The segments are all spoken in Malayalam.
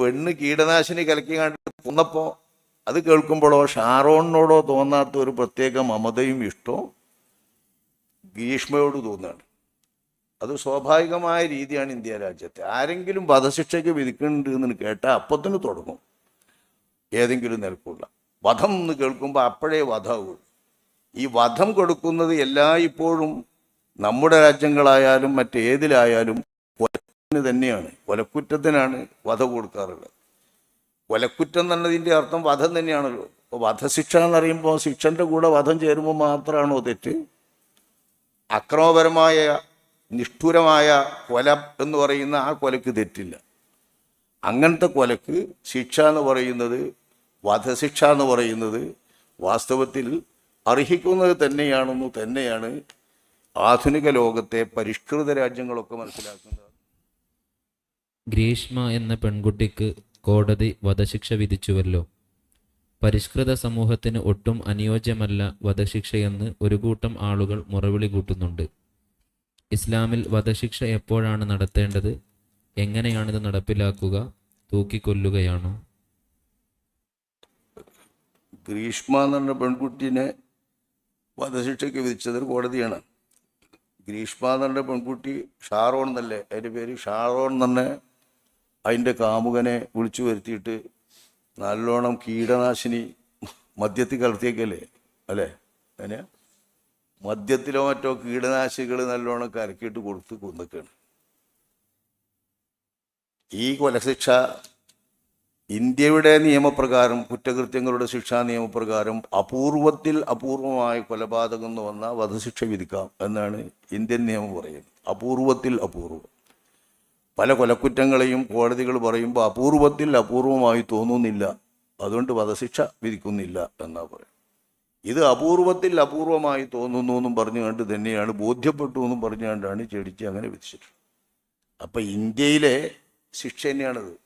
പെണ്ണ് കീടനാശിനി കലക്കി കണ്ട് കൊന്നപ്പോ അത് കേൾക്കുമ്പോഴോ ഷാറോണിനോടോ തോന്നാത്ത ഒരു പ്രത്യേക മമതയും ഇഷ്ടവും ഭീഷ്മയോട് തോന്നുകയാണ്. അത് സ്വാഭാവികമായ രീതിയാണ് ഇന്ത്യ രാജ്യത്തെ. ആരെങ്കിലും വധശിക്ഷയ്ക്ക് വിധിക്കുന്നുണ്ട് എന്ന് കേട്ടാൽ അപ്പത്തിന് തുടങ്ങും. ഏതെങ്കിലും നിലക്കുള്ള. വധം എന്ന് കേൾക്കുമ്പോൾ അപ്പോഴേ വധവും ഈ വധം കൊടുക്കുന്നത് എല്ലായ്പ്പോഴും നമ്മുടെ രാജ്യങ്ങളായാലും മറ്റേതിലായാലും തന്നെയാണ്. കൊലക്കുറ്റത്തിനാണ് വധ കൊടുക്കാറുള്ളത്. കൊലക്കുറ്റം എന്നതിന്റെ അർത്ഥം വധം തന്നെയാണല്ലോ. അപ്പോൾ വധശിക്ഷ എന്നറിയുമ്പോൾ ശിക്ഷന്റെ കൂടെ വധം ചേരുമ്പോൾ മാത്രമാണോ തെറ്റ്? അക്രമപരമായ നിഷ്ഠൂരമായ കൊല എന്ന് പറയുന്ന ആ കൊലക്ക് തെറ്റില്ല. അങ്ങനത്തെ കൊലക്ക് ശിക്ഷ എന്ന് പറയുന്നത് വധശിക്ഷ എന്ന് പറയുന്നത് വാസ്തവത്തിൽ അർഹിക്കുന്നത് തന്നെയാണെന്ന് തന്നെയാണ് ആധുനിക ലോകത്തെ പരിഷ്കൃത രാജ്യങ്ങളൊക്കെ മനസ്സിലാക്കുന്നത്. ഗ്രീഷ്മ എന്ന പെൺകുട്ടിക്ക് കോടതി വധശിക്ഷ വിധിച്ചുവല്ലോ. പരിഷ്കൃത സമൂഹത്തിന് ഒട്ടും അനുയോജ്യമല്ല വധശിക്ഷയെന്ന് ഒരു കൂട്ടം ആളുകൾ മുറവിളി കൂട്ടുന്നുണ്ട്. ഇസ്ലാമിൽ വധശിക്ഷ എപ്പോഴാണ് നടത്തേണ്ടത്? എങ്ങനെയാണിത് നടപ്പിലാക്കുക? തൂക്കിക്കൊല്ലുകയാണോ? ഗ്രീഷ്മ എന്ന പെൺകുട്ടീനെ വധശിക്ഷയ്ക്ക് വിധിച്ചത് കോടതിയാണ്. ഗ്രീഷ്മ എന്ന പെൺകുട്ടി ഷാറോൺ എന്നല്ലേ? അതിന്റെ പേര് ഷാറോൺ എന്ന് അതിന്റെ കാമുകനെ വിളിച്ചു വരുത്തിയിട്ട് നല്ലോണം കീടനാശിനി മദ്യത്തിൽ കലർത്തിയേക്കല്ലേ? അല്ലേ? അങ്ങനെ മദ്യത്തിലോ മറ്റോ കീടനാശികൾ നല്ലോണം കലക്കിയിട്ട് കൊടുത്ത് കൊന്നൊക്കെയാണ് ഈ കൊലശിക്ഷ ഇന്ത്യയുടെ നിയമപ്രകാരം കുറ്റകൃത്യങ്ങളുടെ ശിക്ഷാ നിയമപ്രകാരം അപൂർവത്തിൽ അപൂർവമായ കൊലപാതകം എന്ന് വന്നാൽ വധശിക്ഷ വിധിക്കാം എന്നാണ് ഇന്ത്യൻ നിയമം പറയുന്നത്. അപൂർവത്തിൽ അപൂർവം. പല കൊലക്കുറ്റങ്ങളെയും കോടതികൾ പറയുമ്പോൾ അപൂർവത്തിൽ അപൂർവമായി തോന്നുന്നില്ല. അതുകൊണ്ട് വധശിക്ഷ വിധിക്കുന്നില്ല എന്നാ പറയുന്നത് ഇത് അപൂർവത്തിൽ അപൂർവമായി തോന്നുന്നു എന്നും പറഞ്ഞുകൊണ്ട് തന്നെയാണ് ബോധ്യപ്പെട്ടു എന്നും പറഞ്ഞുകൊണ്ടാണ് ചെടിച്ച് അങ്ങനെ വിധിച്ചിട്ടുള്ളത് അപ്പം ഇന്ത്യയിലെ ശിക്ഷ തന്നെയാണത്.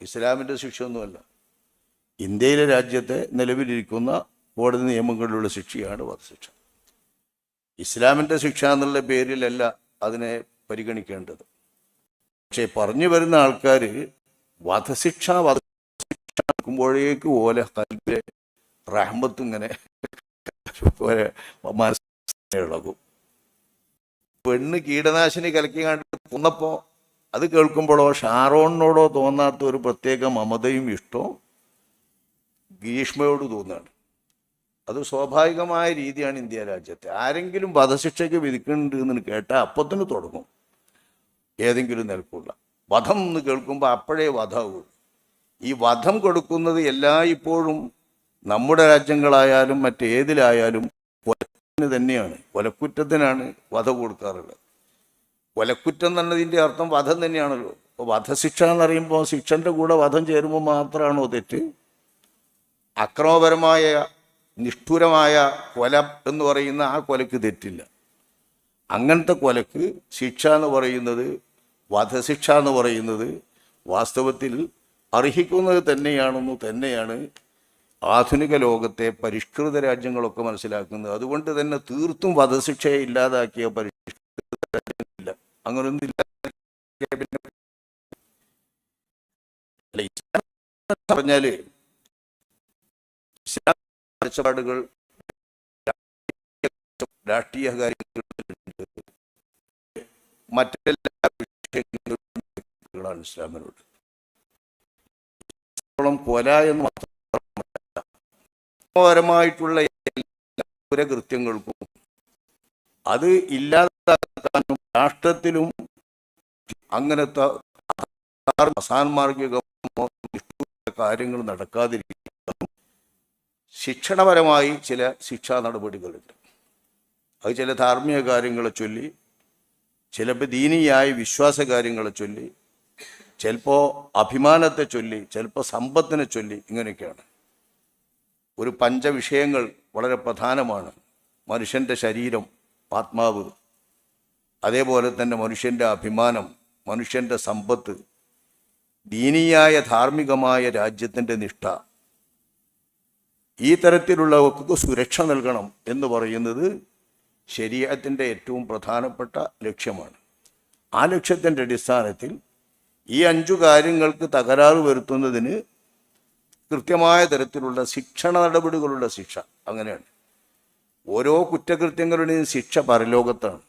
ഇസ്ലാമിന്റെ ശിക്ഷയൊന്നുമല്ല. ഇന്ത്യയിലെ രാജ്യത്തെ നിലവിലിരിക്കുന്ന കോടതി നിയമങ്ങളിലുള്ള ശിക്ഷയാണ് വധശിക്ഷ. ഇസ്ലാമിന്റെ ശിക്ഷ എന്നുള്ള പേരിലല്ല അതിനെ പരിഗണിക്കേണ്ടത്. പക്ഷേ പറഞ്ഞു വരുന്ന ആൾക്കാർ വധശിക്ഷ വധശിക്ഷ നടക്കുമ്പോഴേക്ക് ഓല കൽബിലെ റഹ്മത്ത് ഇങ്ങനെ ഇളകും. പെണ്ണ് കീടനാശിനി കലക്കി കണ്ട് കൊന്നപ്പോ അത് കേൾക്കുമ്പോഴോ ഷാറോണിനോടോ തോന്നാത്ത ഒരു പ്രത്യേക മമതയും ഇഷ്ടവും ഭീഷ്മയോട് തോന്നുകയാണ് അത് സ്വാഭാവികമായ രീതിയാണ് ഇന്ത്യ രാജ്യത്തെ. ആരെങ്കിലും വധശിക്ഷയ്ക്ക് വിധിക്കുന്നുണ്ട് എന്ന് കേട്ടാൽ അപ്പത്തിന് തുടങ്ങും. ഏതെങ്കിലും നിലക്കുള്ള വധം എന്ന് കേൾക്കുമ്പോൾ അപ്പോഴേ വധമാവുള്ളൂ. ഈ വധം കൊടുക്കുന്നത് എല്ലായ്പ്പോഴും നമ്മുടെ രാജ്യങ്ങളായാലും മറ്റേതിലായാലും കൊലത്തിന് തന്നെയാണ്. കൊലക്കുറ്റത്തിനാണ് വധ കൊടുക്കാറുള്ളത്. കൊലക്കുറ്റം എന്നതിന്റെ അർത്ഥം വധം തന്നെയാണല്ലോ. അപ്പോൾ വധശിക്ഷ എന്നറിയുമ്പോൾ ശിക്ഷന്റെ കൂടെ വധം ചേരുമ്പോൾ മാത്രമാണോ തെറ്റ്? അക്രമപരമായ നിഷ്ഠുരമായ കൊല എന്ന് പറയുന്ന ആ കൊലക്ക് തെറ്റില്ല. അങ്ങനത്തെ കൊലക്ക് ശിക്ഷ എന്ന് പറയുന്നത് വധശിക്ഷ എന്ന് പറയുന്നത് വാസ്തവത്തിൽ അർഹിക്കുന്നത് തന്നെയാണെന്ന് തന്നെയാണ് ആധുനിക ലോകത്തെ പരിഷ്കൃത രാജ്യങ്ങളൊക്കെ മനസ്സിലാക്കുന്നത്. അതുകൊണ്ട് തന്നെ തീർത്തും വധശിക്ഷയെ ഇല്ലാതാക്കിയ പരിഷ്കൃത രാജ്യങ്ങളില്ല അല്ല, പറഞ്ഞാൽ കാഴ്ചപ്പാടുകൾ രാഷ്ട്രീയ കാര്യങ്ങളുണ്ട് മറ്റെല്ലാ വിഷയങ്ങളും ഇസ്ലാമിനോട്. കൊല എന്ന് മാത്രമല്ല പരമായിട്ടുള്ള എല്ലാ കുറ്റകൃത്യങ്ങൾക്കും അത് ഇല്ലാതാക്കാനും രാഷ്ട്രത്തിലും അങ്ങനത്തെ അസാൻമാർഗികമോ കാര്യങ്ങൾ നടക്കാതിരിക്കാനും ശിക്ഷണപരമായി ചില ശിക്ഷാ നടപടികളുണ്ട്. അത് ചില ധാർമ്മിക കാര്യങ്ങളെ ചൊല്ലി ചിലപ്പോൾ ദീനിയായ വിശ്വാസ കാര്യങ്ങളെ ചൊല്ലി ചിലപ്പോൾ അഭിമാനത്തെ ചൊല്ലി ചിലപ്പോൾ സമ്പത്തിനെ ചൊല്ലി ഇങ്ങനെയൊക്കെയാണ്. ഒരു പഞ്ചവിഷയങ്ങൾ വളരെ പ്രധാനമാണ്. മനുഷ്യന്റെ ശരീരം ആത്മാവ് അതേപോലെ തന്നെ മനുഷ്യന്റെ അഭിമാനം മനുഷ്യന്റെ സമ്പത്ത് ദീനീയായ ധാർമ്മികമായ രാജ്യത്തിന്റെ നിഷ്ഠ. ഈ തരത്തിലുള്ളവർക്ക് സുരക്ഷ നൽകണം എന്ന് പറയുന്നത് ശരീരത്തിന്റെ ഏറ്റവും പ്രധാനപ്പെട്ട ലക്ഷ്യമാണ്. ആ ലക്ഷ്യത്തിന്റെ അടിസ്ഥാനത്തിൽ ഈ അഞ്ചു കാര്യങ്ങൾക്ക് തകരാറ് വരുത്തുന്നതിന് കൃത്യമായ തരത്തിലുള്ള ശിക്ഷണ നടപടികളുടെ ശിക്ഷ അങ്ങനെയാണ്. ഓരോ കുറ്റകൃത്യങ്ങളുടെയും ശിക്ഷ പരലോകത്താണ്.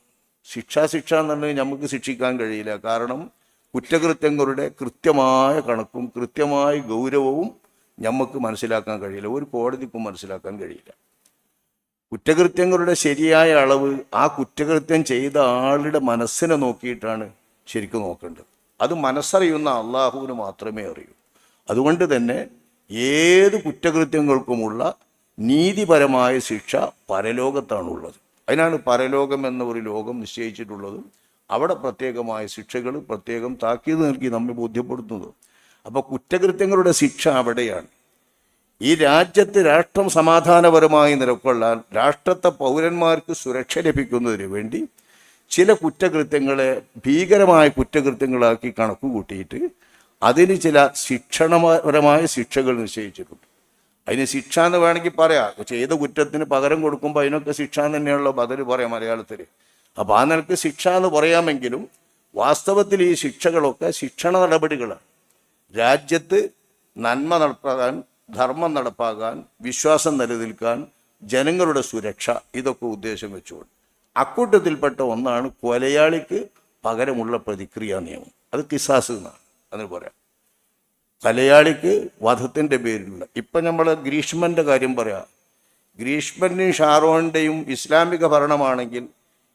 ശിക്ഷ ശിക്ഷ എന്നുണ്ടെങ്കിൽ നമുക്ക് ശിക്ഷിക്കാൻ കഴിയില്ല. കാരണം കുറ്റകൃത്യങ്ങളുടെ കൃത്യമായ കണക്കും കൃത്യമായ ഗൗരവവും നമുക്ക് മനസ്സിലാക്കാൻ കഴിയില്ല. ഒരു കോടതിക്കും മനസ്സിലാക്കാൻ കഴിയില്ല. കുറ്റകൃത്യങ്ങളുടെ ശരിയായ അളവ് ആ കുറ്റകൃത്യം ചെയ്ത ആളുടെ മനസ്സിനെ നോക്കിയിട്ടാണ് ശരിക്കും നോക്കേണ്ടത്. അത് മനസ്സറിയുന്ന അള്ളാഹുവിന് മാത്രമേ അറിയൂ. അതുകൊണ്ട് തന്നെ ഏത് കുറ്റകൃത്യങ്ങൾക്കുമുള്ള നീതിപരമായ ശിക്ഷ പരലോകത്താണുള്ളത്. അതിനാണ് പരലോകം എന്ന ഒരു ലോകം നിശ്ചയിച്ചിട്ടുള്ളതും അവിടെ പ്രത്യേകമായ ശിക്ഷകൾ പ്രത്യേകം താക്കീത് നൽകി നമ്മെ ബോധ്യപ്പെടുത്തുന്നത്. അപ്പോൾ കുറ്റകൃത്യങ്ങളുടെ ശിക്ഷ അവിടെയാണ്. ഈ രാജ്യത്ത് രാഷ്ട്രം സമാധാനപരമായി നിലകൊള്ളാൻ രാഷ്ട്രത്തെ പൗരന്മാർക്ക് സുരക്ഷ ലഭിക്കുന്നതിന് വേണ്ടി ചില കുറ്റകൃത്യങ്ങളെ ഭീകരമായ കുറ്റകൃത്യങ്ങളാക്കി കണക്ക് കൂട്ടിയിട്ട് അതിന് ചില ശിക്ഷണപരമായ ശിക്ഷകൾ നിശ്ചയിച്ചിട്ടുണ്ട്. അതിന് ശിക്ഷ എന്ന് വേണമെങ്കിൽ പറയാം. ചെയ്ത കുറ്റത്തിന് പകരം കൊടുക്കുമ്പോൾ അതിനൊക്കെ ശിക്ഷ തന്നെയുള്ള ബദൽ പറയാം മലയാളത്തിൽ അപ്പോൾ ആ നിലയ്ക്ക് ശിക്ഷ എന്ന് പറയാമെങ്കിലും വാസ്തവത്തിൽ ഈ ശിക്ഷകളൊക്കെ ശിക്ഷണ നടപടികളാണ്. രാജ്യത്ത് നന്മ നടപ്പാകാൻ ധർമ്മം നടപ്പാകാൻ വിശ്വാസം നിലനിൽക്കാൻ ജനങ്ങളുടെ സുരക്ഷ ഇതൊക്കെ ഉദ്ദേശം വെച്ചുകൊണ്ട്. അക്കൂട്ടത്തിൽപ്പെട്ട ഒന്നാണ് കൊലയാളിക്ക് പകരമുള്ള പ്രതിക്രിയാ നിയമം. അത് കിസാസ് എന്നാണ് അതിന് പറയാം കൊലയാളിക്ക് വധത്തിന്റെ പേരിലുള്ള ഇപ്പം നമ്മൾ ഗ്രീഷ്മന്റെ കാര്യം പറയാം. ഗ്രീഷ്മന്റെയും ഷാറോണിന്റെയും ഇസ്ലാമിക ഭരണമാണെങ്കിൽ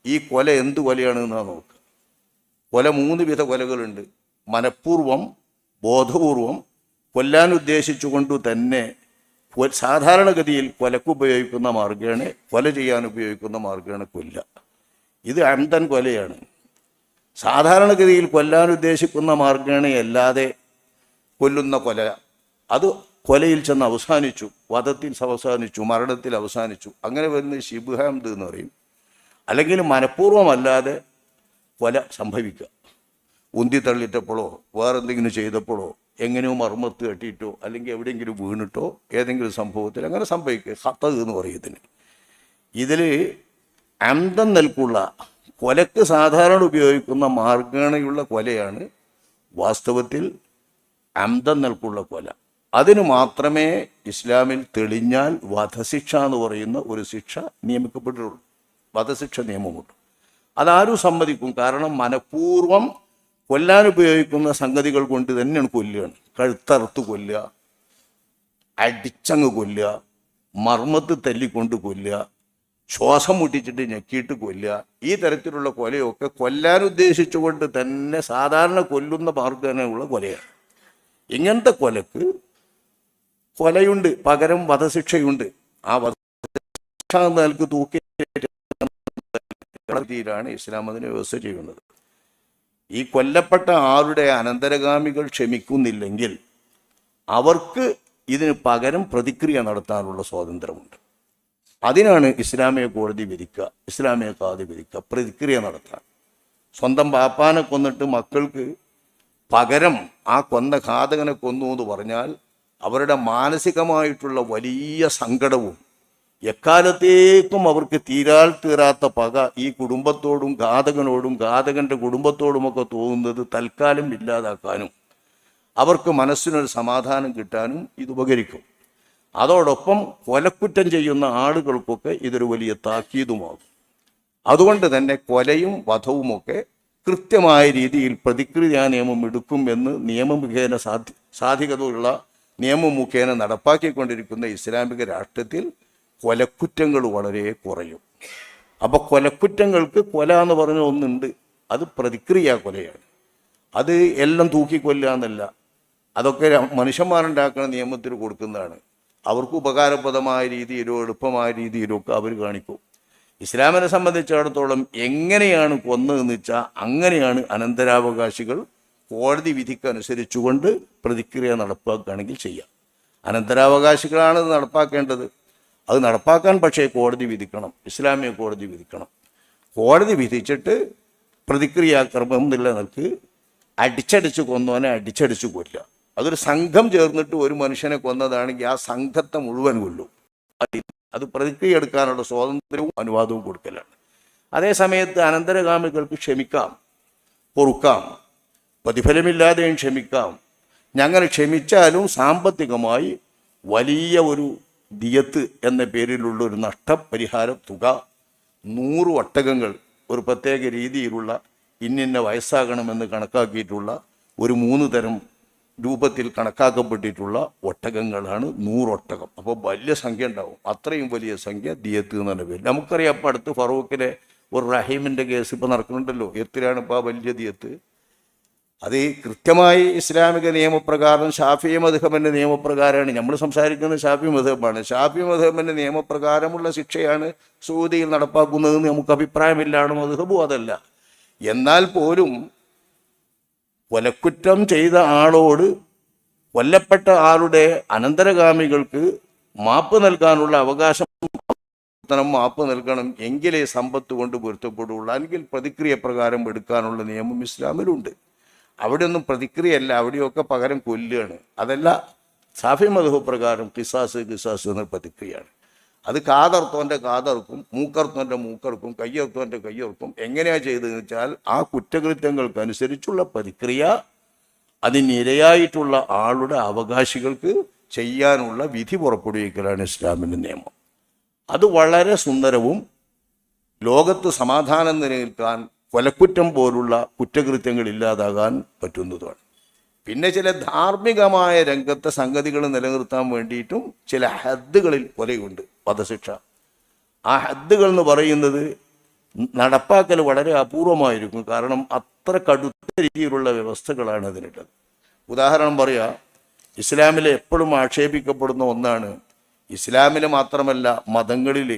ഈ കൊല എന്ത് കൊലയാണെന്നാണ് നോക്കുക കൊല മൂന്ന് വിധ കൊലകളുണ്ട്. മനഃപൂർവം ബോധപൂർവം കൊല്ലാൻ ഉദ്ദേശിച്ചുകൊണ്ട് തന്നെ സാധാരണഗതിയിൽ കൊലക്ക് ഉപയോഗിക്കുന്ന മാർഗമാണ് കൊല ചെയ്യാൻ ഉപയോഗിക്കുന്ന മാർഗമാണ് കൊല്ല. ഇത് അന്തൻ കൊലയാണ്. സാധാരണഗതിയിൽ കൊല്ലാൻ ഉദ്ദേശിക്കുന്ന മാർഗമാണ് അല്ലാതെ കൊല്ലുന്ന കൊല. അത് കൊലയിൽ ചെന്ന് അവസാനിച്ചു വധത്തിൽ അവസാനിച്ചു മരണത്തിൽ അവസാനിച്ചു. അങ്ങനെ വരുന്ന ശിബുഹാംദ് എന്ന് പറയും. അല്ലെങ്കിൽ മനഃപൂർവമല്ലാതെ കൊല സംഭവിക്കുക. ഉന്തി തള്ളിയിട്ടപ്പോഴോ വേറെന്തെങ്കിലും ചെയ്തപ്പോഴോ എങ്ങനെയോ മർമ്മത്ത് കെട്ടിയിട്ടോ അല്ലെങ്കിൽ എവിടെയെങ്കിലും വീണിട്ടോ ഏതെങ്കിലും സംഭവത്തിൽ അങ്ങനെ സംഭവിക്കുക. ഹത്ത എന്ന് പറയുന്നതിന്. ഇതിൽ അന്തം നൽകുള്ള കൊലക്ക് സാധാരണ ഉപയോഗിക്കുന്ന മാർഗണയുള്ള കൊലയാണ് വാസ്തവത്തിൽ അന്തം നൽകുള്ള കൊല. അതിന് മാത്രമേ ഇസ്ലാമിൽ തെളിഞ്ഞാൽ വധശിക്ഷ എന്ന് പറയുന്ന ഒരു ശിക്ഷ നിയമിക്കപ്പെട്ടിട്ടുള്ളൂ. വധശിക്ഷ നിയമമുണ്ട്. അതാരും സമ്മതിക്കും. കാരണം മനഃപൂർവം കൊല്ലാൻ ഉപയോഗിക്കുന്ന സംഗതികൾ കൊണ്ട് തന്നെയാണ് കൊല്ലുകയാണ് കഴുത്തറുത്ത് കൊല്ലുക അടിച്ചങ്ങ് കൊല്ലുക മർമ്മത്ത് തല്ലിക്കൊണ്ട് കൊല്ലുക ശ്വാസം മുട്ടിച്ചിട്ട് ഞെക്കിയിട്ട് കൊല്ലുക. ഈ തരത്തിലുള്ള കൊലയൊക്കെ കൊല്ലാൻ ഉദ്ദേശിച്ചുകൊണ്ട് തന്നെ സാധാരണ കൊല്ലുന്ന മാർഗനുള്ള കൊലയാണ്. ഇങ്ങനത്തെ കൊലക്ക് കൊലയുണ്ട് പകരം വധശിക്ഷയുണ്ട്. ആ വധശിക്ഷ നൽകി തൂക്കി രീതിയിലാണ് ഇസ്ലാം അതിനെ വ്യവസ്ഥ ചെയ്യുന്നത്. ഈ കൊല്ലപ്പെട്ട ആളുടെ അനന്തരഗാമികൾ ക്ഷമിക്കുന്നില്ലെങ്കിൽ അവർക്ക് ഇതിന് പകരം പ്രതിക്രിയ നടത്താനുള്ള സ്വാതന്ത്ര്യമുണ്ട്. അതിനാണ് ഇസ്ലാമിക കോടതി വിധിക്കുക ഇസ്ലാമിക കോടതി വിധിക്കുക പ്രതിക്രിയ നടത്താൻ. സ്വന്തം പാപ്പാനെ കൊന്നിട്ട് മക്കൾക്ക് പകരം ആ കൊന്ന ഘാതകനെ കൊന്നു എന്ന് പറഞ്ഞാൽ അവരുടെ മാനസികമായിട്ടുള്ള വലിയ സങ്കടവും എക്കാലത്തേക്കും അവർക്ക് തീരാൽ തീരാത്ത പക ഈ കുടുംബത്തോടും ഘാതകനോടും ഘാതകന്റെ കുടുംബത്തോടുമൊക്കെ തോന്നുന്നത് തൽക്കാലം ഇല്ലാതാക്കാനും അവർക്ക് മനസ്സിനൊരു സമാധാനം കിട്ടാനും ഇത് ഉപകരിക്കും. അതോടൊപ്പം കൊലക്കുറ്റം ചെയ്യുന്ന ആളുകൾക്കൊക്കെ ഇതൊരു വലിയ താക്കീതുമാകും. അതുകൊണ്ട് തന്നെ കൊലയും വധവുമൊക്കെ കൃത്യമായ രീതിയിൽ പ്രതിക്രിയാ നിയമം എടുക്കും എന്ന് നിയമമുഖേന സാധി സാധികതയുള്ള നിയമം മുഖേന നടപ്പാക്കിക്കൊണ്ടിരിക്കുന്ന ഇസ്ലാമിക രാഷ്ട്രത്തിൽ കൊലക്കുറ്റങ്ങൾ വളരെ കുറയും. അപ്പോൾ കൊലക്കുറ്റങ്ങൾക്ക് കൊല എന്ന് പറഞ്ഞ ഒന്നുണ്ട്. അത് പ്രതിക്രിയ കൊലയാണ്. അത് എല്ലാം തൂക്കിക്കൊല്ലുക എന്നല്ല. അതൊക്കെ മനുഷ്യന്മാരുണ്ടാക്കുന്ന നിയമത്തിൽ കൊടുക്കുന്നതാണ്. അവർക്ക് ഉപകാരപ്രദമായ രീതിയിലോ എളുപ്പമായ രീതിയിലോ ഒക്കെ അവർ കാണിക്കും. ഇസ്ലാമിനെ സംബന്ധിച്ചിടത്തോളം എങ്ങനെയാണ് കൊന്നതെന്ന് വെച്ചാൽ അങ്ങനെയാണ് അനന്തരാവകാശികൾ കോടതി വിധിക്കനുസരിച്ചുകൊണ്ട് പ്രതിക്രിയ നടപ്പാക്കുകയാണെങ്കിൽ ചെയ്യാം. അനന്തരാവകാശികളാണ് നടപ്പാക്കേണ്ടത്. അത് നടപ്പാക്കാൻ പക്ഷേ കോടതി വിധിക്കണം ഇസ്ലാമിക കോടതി വിധിക്കണം. കോടതി വിധിച്ചിട്ട് പ്രതിക്രിയാക്രമം നിലനിൽക്ക് അടിച്ചടിച്ച് കൊന്നവനെ അടിച്ചടിച്ച് കൊല്ലുക. അതൊരു സംഘം ചേർന്നിട്ട് ഒരു മനുഷ്യനെ കൊന്നതാണെങ്കിൽ ആ സംഘത്തെ മുഴുവൻ കൊല്ലും. അത് പ്രതിക്രിയ എടുക്കാനുള്ള സ്വാതന്ത്ര്യവും അനുവാദവും കൊടുക്കലാണ്. അതേ സമയത്ത് അനന്തരഗാമികൾക്ക് ക്ഷമിക്കാം പൊറുക്കാം പ്രതിഫലമില്ലാതെയും ക്ഷമിക്കാം. ഞങ്ങൾ ക്ഷമിച്ചാലും സാമ്പത്തികമായി വലിയ ഒരു ദിയത്ത് എന്ന പേരിലുള്ള ഒരു നഷ്ടപരിഹാര തുക നൂറ് ഒട്ടകങ്ങൾ ഒരു പ്രത്യേക രീതിയിലുള്ള ഇന്നിന്ന വയസ്സാകണമെന്ന് കണക്കാക്കിയിട്ടുള്ള ഒരു മൂന്ന് തരം രൂപത്തിൽ കണക്കാക്കപ്പെട്ടിട്ടുള്ള ഒട്ടകങ്ങളാണ് നൂറൊട്ടകം അപ്പോൾ വലിയ സംഖ്യ ഉണ്ടാവും. അത്രയും വലിയ സംഖ്യ ദിയത്ത് എന്ന് പറഞ്ഞ പേര് നമുക്കറിയാം അപ്പം അടുത്ത് ഫറൂഖിലെ ഒരു റഹീമിന്റെ കേസ് ഇപ്പോൾ നടക്കുന്നുണ്ടല്ലോ. എത്രയാണ് ഇപ്പോൾ ആ വലിയ ദിയത്ത്. അത് ഈ കൃത്യമായി ഇസ്ലാമിക നിയമപ്രകാരം ഷാഫി മധുഹബിന്റെ നിയമപ്രകാരമാണ്. നമ്മൾ സംസാരിക്കുന്നത് ഷാഫി മധുഹബാണ്. ഷാഫി മധുഹബിന്റെ നിയമപ്രകാരമുള്ള ശിക്ഷയാണ് സൗദിയിൽ നടപ്പാക്കുന്നതെന്ന് നമുക്ക് അഭിപ്രായമില്ലാണ് മധുഹബും അതല്ല. എന്നാൽ പോലും കൊലക്കുറ്റം ചെയ്ത ആളോട് കൊല്ലപ്പെട്ട ആളുടെ അനന്തരഗാമികൾക്ക് മാപ്പ് നൽകാനുള്ള അവകാശം മാപ്പ് നൽകണം എങ്കിലേ സമ്പത്ത് കൊണ്ട് പൊരുത്തപ്പെടുകയുള്ളൂ അല്ലെങ്കിൽ പ്രതിക്രിയ പ്രകാരം എടുക്കാനുള്ള നിയമം ഇസ്ലാമിലുണ്ട്. അവിടെയൊന്നും പ്രതിക്രിയയല്ല അവിടെയൊക്കെ പകരം കൊല്ലുകയാണ്. അതല്ല സാഫി മധു പ്രകാരം കിസാസ് കിസാസ് എന്ന പ്രതിക്രിയയാണ്. അത് കാതർത്തോന്റെ കാതർക്കും മൂക്കർത്തോന്റെ മൂക്കർക്കും കയ്യർത്തോന്റെ കയ്യർക്കും എങ്ങനെയാണ് ചെയ്തതെന്ന് വെച്ചാൽ ആ കുറ്റകൃത്യങ്ങൾക്കനുസരിച്ചുള്ള പ്രതിക്രിയ അതിനിരയായിട്ടുള്ള ആളുടെ അവകാശികൾക്ക് ചെയ്യാനുള്ള വിധി പുറപ്പെടുവിക്കലാണ് ഇസ്ലാമിന്റെ നിയമം. അത് വളരെ സുന്ദരവും ലോകത്ത് സമാധാനം നിലനിൽക്കാൻ കൊലക്കുറ്റം പോലുള്ള കുറ്റകൃത്യങ്ങൾ ഇല്ലാതാകാൻ പറ്റുന്നതുമാണ്. പിന്നെ ചില ധാർമ്മികമായ രംഗത്തെ സംഗതികൾ നിലനിർത്താൻ വേണ്ടിയിട്ടും ചില ഹദ്ദുകളിൽ കൊലയുണ്ട് വധശിക്ഷ. ആ ഹദ്ദുകൾ എന്ന് പറയുന്നത് നടപ്പാക്കൽ വളരെ അപൂർവമായിരിക്കും. കാരണം അത്ര കടുത്ത രീതിയിലുള്ള വ്യവസ്ഥകളാണ് അതിനുള്ളത്. ഉദാഹരണം പറയാ ഇസ്ലാമിലെ എപ്പോഴും ആക്ഷേപിക്കപ്പെടുന്ന ഒന്നാണ് ഇസ്ലാമിൽ മാത്രമല്ല മതങ്ങളിൽ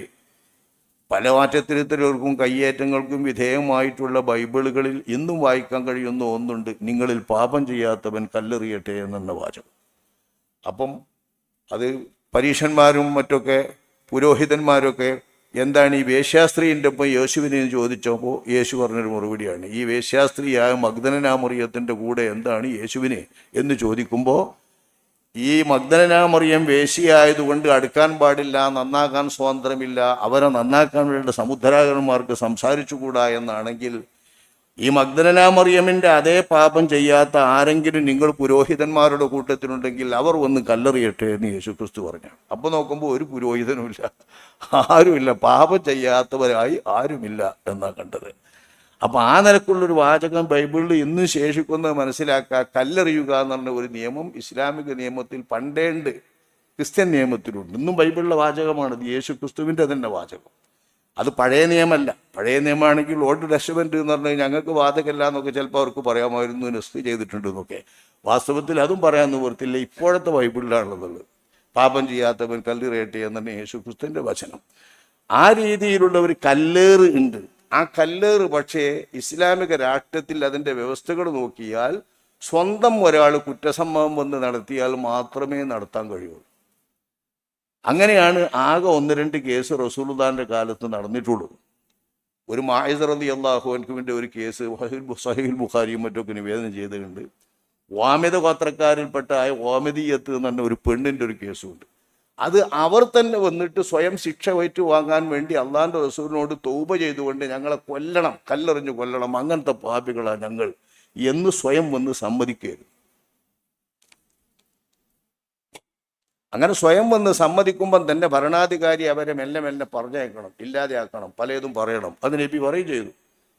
പല മാറ്റത്തിരുത്തലുകൾക്കും കയ്യേറ്റങ്ങൾക്കും വിധേയമായിട്ടുള്ള ബൈബിളുകളിൽ ഇന്നും വായിക്കാൻ കഴിയുന്ന ഒന്നുണ്ട് നിങ്ങളിൽ പാപം ചെയ്യാത്തവൻ കല്ലെറിയട്ടെ എന്നുള്ള വാചകം. അപ്പം അത് പരീക്ഷന്മാരും മറ്റൊക്കെ പുരോഹിതന്മാരൊക്കെ എന്താണ് ഈ വേശ്യാസ്ത്രീന്റെ ഒപ്പം യേശുവിനെ ചോദിച്ചപ്പോൾ യേശു പറഞ്ഞൊരു മറുപടിയാണ് ഈ വേശ്യാസ്ത്രീയായ മഗ്ദനാമറിയത്തിന്റെ കൂടെ എന്താണ് യേശുവിനെ? എന്ന് ചോദിക്കുമ്പോൾ ഈ മഗ്ദനാമറിയം വേശിയായതുകൊണ്ട് അടുക്കാൻ പാടില്ല നന്നാക്കാൻ സ്വാതന്ത്ര്യമില്ല അവരെ നന്നാക്കാൻ വേണ്ട സമുദ്രാകരന്മാർക്ക് സംസാരിച്ചുകൂടാ എന്നാണെങ്കിൽ ഈ മഗ്ദനാമറിയമിന്റെ അതേ പാപം ചെയ്യാത്ത ആരെങ്കിലും നിങ്ങൾ പുരോഹിതന്മാരുടെ കൂട്ടത്തിലുണ്ടെങ്കിൽ അവർ വന്ന് കല്ലെറിയട്ടെ എന്ന് യേശുക്രിസ്തു പറഞ്ഞു. അപ്പോൾ നോക്കുമ്പോൾ ഒരു പുരോഹിതനുമില്ല ആരുമില്ല പാപം ചെയ്യാത്തവരായി ആരുമില്ല എന്നാണ് കണ്ടത്. അപ്പം ആ നിലക്കുള്ളൊരു വാചകം ബൈബിളിൽ ഇന്നും ശേഷിക്കുന്നത് മനസ്സിലാക്കുക. കല്ലെറിയുക എന്ന് പറഞ്ഞ ഒരു നിയമം ഇസ്ലാമിക നിയമത്തിൽ പണ്ടേണ്ട് ക്രിസ്ത്യൻ നിയമത്തിലുണ്ട്. ഇന്നും ബൈബിളിലെ വാചകമാണ്. യേശു ക്രിസ്തുവിന്റെ തന്നെ വാചകം. അത് പഴയ നിയമമല്ല. പഴയ നിയമമാണെങ്കിൽ ഓൾഡ് ടെസ്റ്റ്മെന്റ് എന്ന് പറഞ്ഞാൽ ഞങ്ങൾക്ക് വാദകല്ല എന്നൊക്കെ ചിലപ്പോൾ അവർക്ക് പറയാമായിരുന്നു. നെസ്റ്റ് ചെയ്തിട്ടുണ്ട് എന്നൊക്കെ. വാസ്തവത്തിൽ അതും പറയാൻ നിവൃത്തില്ല ഇപ്പോഴത്തെ ബൈബിളിലാണുള്ളത്. പാപം ചെയ്യാത്തവൻ കല്ലിറയട്ടെ എന്നാണ് യേശു ക്രിസ്തുവിന്റെ വചനം. ആ രീതിയിലുള്ള ഒരു കല്ലേറ് ഉണ്ട്. ആ കല്ലേറ് പക്ഷേ ഇസ്ലാമിക രാഷ്ട്രത്തിൽ അതിന്റെ വ്യവസ്ഥകൾ നോക്കിയാൽ സ്വന്തം ഒരാൾ കുറ്റസമ്മതം വന്ന് നടത്തിയാൽ മാത്രമേ നടത്താൻ കഴിയുള്ളൂ. അങ്ങനെയാണ് ആകെ ഒന്ന് രണ്ട് കേസ് റസൂലുദാന്റെ കാലത്ത് നടന്നിട്ടുള്ളൂ. ഒരു മായസർ അലി അള്ളാഹുവിന്റെ ഒരു കേസ് സഹീൽ ബുഖാരിയും മറ്റൊക്കെ നിവേദനം ചെയ്തിട്ടുണ്ട്. വാമിത ഗോത്രക്കാരിൽപ്പെട്ട ആ വാമിതീയത്ത് എന്ന് പറഞ്ഞ ഒരു പെണ്ണിന്റെ ഒരു കേസുണ്ട്. അത് അവർ തന്നെ വന്നിട്ട് സ്വയം ശിക്ഷ വയറ്റു വാങ്ങാൻ വേണ്ടി അള്ളാന്റെ റസൂലിനോട് തൗബ ചെയ്തുകൊണ്ട് ഞങ്ങളെ കൊല്ലണം കല്ലെറിഞ്ഞു കൊല്ലണം. അങ്ങനത്തെ പാപികളാണ് ഞങ്ങൾ എന്ന് സ്വയം വന്ന് സമ്മതിക്കരുത് അങ്ങനെ സ്വയം വന്ന് സമ്മതിക്കുമ്പം തന്നെ ഭരണാധികാരി അവരെ മെല്ലെ മെല്ലെ പറഞ്ഞേക്കണം ഇല്ലാതെയാക്കണം പലതും പറയണം. അത് നബി പറയും ചെയ്തു.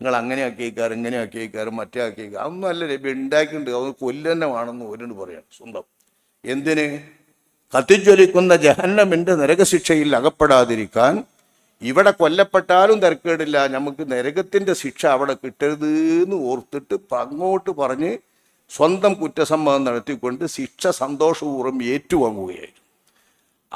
നിങ്ങൾ അങ്ങനെ ആക്കിയേക്കാർ ഇങ്ങനെ ആക്കിയേക്കാർ മറ്റേ ആക്കിയേക്കാർ അതൊന്നും അല്ല നബി ഉണ്ടാക്കിയിട്ടുണ്ട് അത് കൊല്ലന്നെ വേണമെന്ന് ഒരിന് പറയണം സ്വന്തം. എന്തിന്? കത്തിജ്വലിക്കുന്ന ജഹന്നമിന്റെ നരകശിക്ഷയിൽ അകപ്പെടാതിരിക്കാൻ ഇവിടെ കൊല്ലപ്പെട്ടാലും തിരക്കേടില്ല. നമുക്ക് നരകത്തിന്റെ ശിക്ഷ അവിടെ കിട്ടരുത് എന്ന് ഓർത്തിട്ട് അങ്ങോട്ട് പറഞ്ഞ് സ്വന്തം കുറ്റസമ്മതം നടത്തിക്കൊണ്ട് ശിക്ഷ സന്തോഷപൂർവം ഏറ്റുവാങ്ങുകയായിരുന്നു.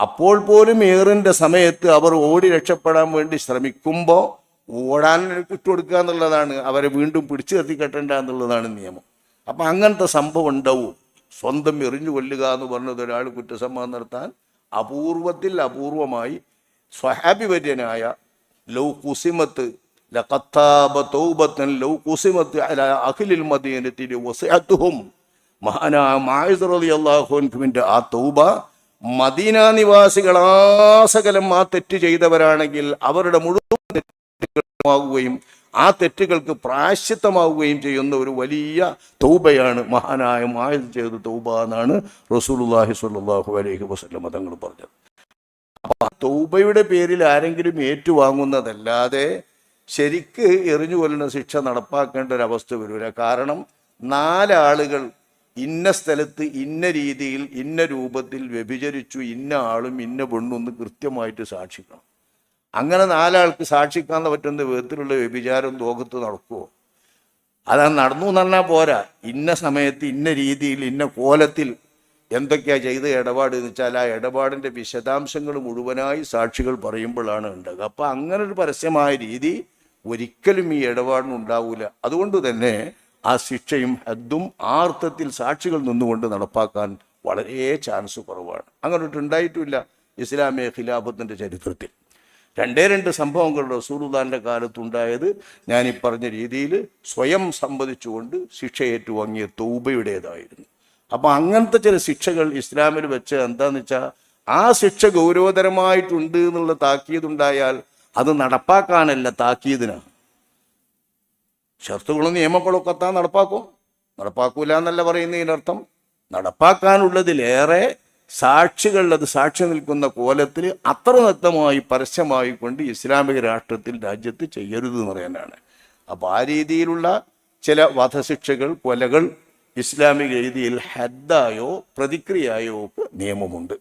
അപ്പോൾ പോലും ഏറിന്റെ സമയത്ത് അവർ ഓടി രക്ഷപ്പെടാൻ വേണ്ടി ശ്രമിക്കുമ്പോൾ ഓടാൻ വിട്ടുകൊടുക്കുക എന്നുള്ളതാണ്. അവരെ വീണ്ടും പിടിച്ചു കത്തിക്കെട്ടേണ്ട എന്നുള്ളതാണ് നിയമം. അപ്പം അങ്ങനത്തെ സംഭവം ഉണ്ടാവും. സ്വന്തം എറിഞ്ഞു കൊല്ലുക എന്ന് പറഞ്ഞത് ഒരാൾ കുറ്റസമ്മതം നടത്താൻ അപൂർവത്തിൽ അപൂർവമായി സ്വഹാബിവര്യനായ ലൗ കുസിമത്ത് ലൗ കുസിമത്ത് അഖിലിൽ മദീനത്തിൽ വസിഅത്തുഹും മഹാനായ മായിസ് റളിയല്ലാഹുവിന്റെ ആ തൗബ മദീന നിവാസികൾ ആ തെറ്റ് ചെയ്തവരാണെങ്കിൽ അവരുടെ മുഴുവൻ തെറ്റുകളുമാകുകയും ആ തെറ്റുകൾക്ക് പ്രായശ്ചിത്തമാവുകയും ചെയ്യുന്ന ഒരു വലിയ തൗബയാണ് മഹാനായ മായത് ചെയ്ത തൗബ എന്നാണ് റസൂലുള്ളാഹി സ്വല്ലല്ലാഹു അലൈഹി വസല്ലം തങ്ങൾ പറഞ്ഞത്. അപ്പോൾ ആ തൗബയുടെ പേരിൽ ആരെങ്കിലും ഏറ്റുവാങ്ങുന്നതല്ലാതെ ശരിക്ക് എറിഞ്ഞു കൊല്ലുന്ന ശിക്ഷ നടപ്പാക്കേണ്ട ഒരു അവസ്ഥ വരില്ല കാരണം നാലാളുകൾ ഇന്ന സ്ഥലത്ത് ഇന്ന രീതിയിൽ ഇന്ന രൂപത്തിൽ വ്യഭിചരിച്ചു ഇന്ന ആളും ഇന്ന പെണ്ണും എന്ന് കൃത്യമായിട്ട് സാക്ഷിക്കണം. അങ്ങനെ നാലാൾക്ക് സാക്ഷിക്കാൻ പറ്റുന്ന വിധത്തിലുള്ള വ്യഭിചാരം ലോകത്ത് നടക്കുമോ അതാ നടന്നു എന്ന് പറഞ്ഞാൽ പോരാ. ഇന്ന സമയത്ത് ഇന്ന രീതിയിൽ ഇന്ന കോലത്തിൽ എന്തൊക്കെയാ ചെയ്ത ഇടപാട് എന്ന് വെച്ചാൽ ആ ഇടപാടിന്റെ വിശദാംശങ്ങൾ മുഴുവനായി സാക്ഷികൾ പറയുമ്പോഴാണ് ഉണ്ടാകുക അപ്പം അങ്ങനെ ഒരു പരസ്യമായ രീതി ഒരിക്കലും ഈ ഇടപാടിന് ഉണ്ടാവില്ല അതുകൊണ്ട് തന്നെ ആ ശിക്ഷയും ഹദ്ദും ആർത്ഥത്തിൽ സാക്ഷികൾ നിന്നുകൊണ്ട് നടപ്പാക്കാൻ വളരെ ചാൻസ് കുറവാണ്. ഒരു ഇസ്ലാമിയ ഖിലാഫത്തിന്റെ ചരിത്രത്തിൽ. രണ്ടേ രണ്ട് സംഭവങ്ങൾ റസൂലുദാന്റെ കാലത്തുണ്ടായത് ഞാൻ ഈ പറഞ്ഞ രീതിയിൽ സ്വയം സംവദിച്ചുകൊണ്ട് ശിക്ഷ ഏറ്റുവാങ്ങിയ തൗബയുടേതായിരുന്നു. അപ്പം അങ്ങനത്തെ ചില ശിക്ഷകൾ ഇസ്ലാമിൽ വെച്ച് എന്താന്ന് വെച്ചാൽ ആ ശിക്ഷ ഗൗരവതരമായിട്ടുണ്ട് എന്നുള്ള താക്കീതുണ്ടായാൽ അത് നടപ്പാക്കാനല്ല താക്കീതിനാണ് ഷർത്തുകളും നിയമങ്ങളൊക്കെ താൻ നടപ്പാക്കും. നടപ്പാക്കൂല എന്നല്ല പറയുന്നതിനർത്ഥം. നടപ്പാക്കാനുള്ളതിലേറെ സാക്ഷികൾ അത് സാക്ഷി നിൽക്കുന്ന കോലത്തിൽ അത്ര നഗ്നമായി പരസ്യമായി കൊണ്ട് ഇസ്ലാമിക രാഷ്ട്രത്തിൽ രാജ്യത്ത് ചെയ്യരുത് എന്ന് പറയാനാണ്. അപ്പോൾ ആ രീതിയിലുള്ള ചില വധശിക്ഷകൾ കൊലകൾ ഇസ്ലാമിക രീതിയിൽ ഹദ്ദായോ പ്രതിക്രിയയോ നിയമമുണ്ട്.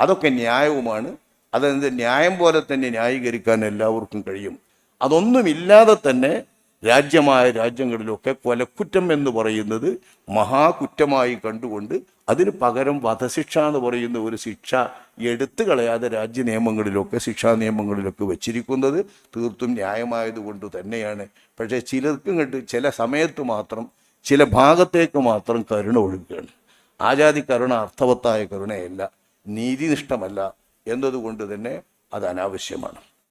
അതൊക്കെ ന്യായവുമാണ്. അതെന്ത് ന്യായം പോലെ തന്നെ ന്യായീകരിക്കാൻ എല്ലാവർക്കും കഴിയും. അതൊന്നുമില്ലാതെ തന്നെ രാജ്യമായ രാജ്യങ്ങളിലൊക്കെ കൊലക്കുറ്റം എന്ന് പറയുന്നത് മഹാകുറ്റമായി കണ്ടുകൊണ്ട് അതിന് പകരം വധശിക്ഷ എന്ന് പറയുന്ന ഒരു ശിക്ഷ എടുത്തു കളയാതെ രാജ്യ നിയമങ്ങളിലൊക്കെ ശിക്ഷാ നിയമങ്ങളിലൊക്കെ വെച്ചിരിക്കുന്നത് തീർത്തും ന്യായമായതുകൊണ്ട് തന്നെയാണ്. പക്ഷേ ചിലർക്കും കണ്ട് ചില സമയത്ത് മാത്രം ചില ഭാഗത്തേക്ക് മാത്രം കരുണ ഒഴുകുകയാണ്. ആജാതി കരുണ അർത്ഥവത്തായ കരുണയല്ല നീതിനിഷ്ഠമല്ല എന്നതുകൊണ്ട് തന്നെ അത് അനാവശ്യമാണ്.